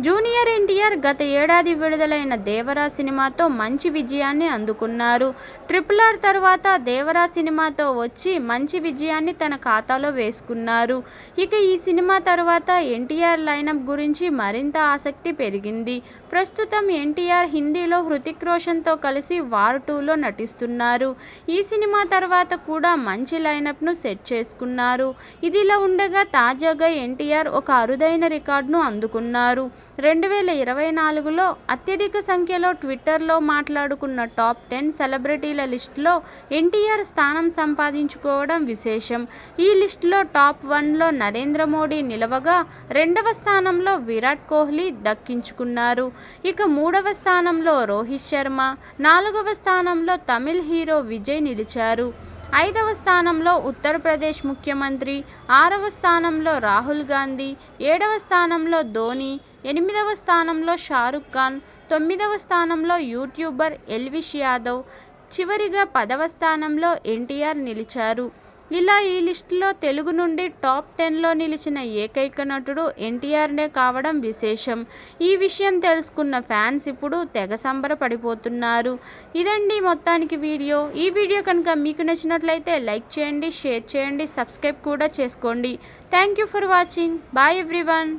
Junior NTR గత ఏడాది విడుదలైన దేవరా సినిమాతో మంచి విజయాన్ని అందుకున్నారు. ట్రిపుల్ ఆర్ తర్వాత దేవరా సినిమాతో వచ్చి మంచి విజయాన్ని తన ఖాతాలో వేసుకున్నారు. ఇక ఈ సినిమా తర్వాత ఎన్టీఆర్ లైనప్ గురించి మరింత ఆసక్తి పెరిగింది. ప్రస్తుతం ఎన్టీఆర్ హిందీలో హృతిక్ రోషన్తో కలిసి వార్ టూలో నటిస్తున్నారు. ఈ సినిమా తర్వాత కూడా మంచి లైనప్ను సెట్ చేసుకున్నారు. ఇదిలా ఉండగా తాజాగా ఎన్టీఆర్ ఒక అరుదైన రికార్డును అందుకున్నారు. రెండు వేల ఇరవై నాలుగులో అత్యధిక సంఖ్యలో ట్విట్టర్లో మాట్లాడుకున్న టాప్ టెన్ సెలబ్రిటీల లిస్టులో ఎన్టీఆర్ స్థానం సంపాదించుకోవడం విశేషం. ఈ లిస్టులో టాప్ వన్లో నరేంద్ర మోడీ నిలవగా రెండవ స్థానంలో విరాట్ కోహ్లీ దక్కించుకున్నారు. ఇక మూడవ స్థానంలో రోహిత్ శర్మ నాలుగవ స్థానంలో తమిళ్ హీరో విజయ్ నిలిచారు. ఐదవ స్థానంలో ఉత్తరప్రదేశ్ ముఖ్యమంత్రి ఆరవ స్థానంలో రాహుల్ గాంధీ ఏడవ స్థానంలో ధోని ఎనిమిదవ స్థానంలో షారుఖ్ ఖాన్ తొమ్మిదవ స్థానంలో యూట్యూబర్ ఎల్విష్ యాదవ్ చివరిగా పదవ స్థానంలో ఎన్టీఆర్ నిలిచారు. ఇలా ఈ లిస్టులో తెలుగు నుండి టాప్ టెన్లో నిలిచిన ఏకైక నటుడు ఎన్టీఆర్నే కావడం విశేషం. ఈ విషయం తెలుసుకున్న ఫ్యాన్స్ ఇప్పుడు తెగ సంబరపడిపోతున్నారు. ఇదండి మొత్తానికి వీడియో. ఈ వీడియో కనుక మీకు నచ్చినట్లయితే లైక్ చేయండి షేర్ చేయండి సబ్స్క్రైబ్ కూడా చేసుకోండి. Thank you for watching. Bye everyone.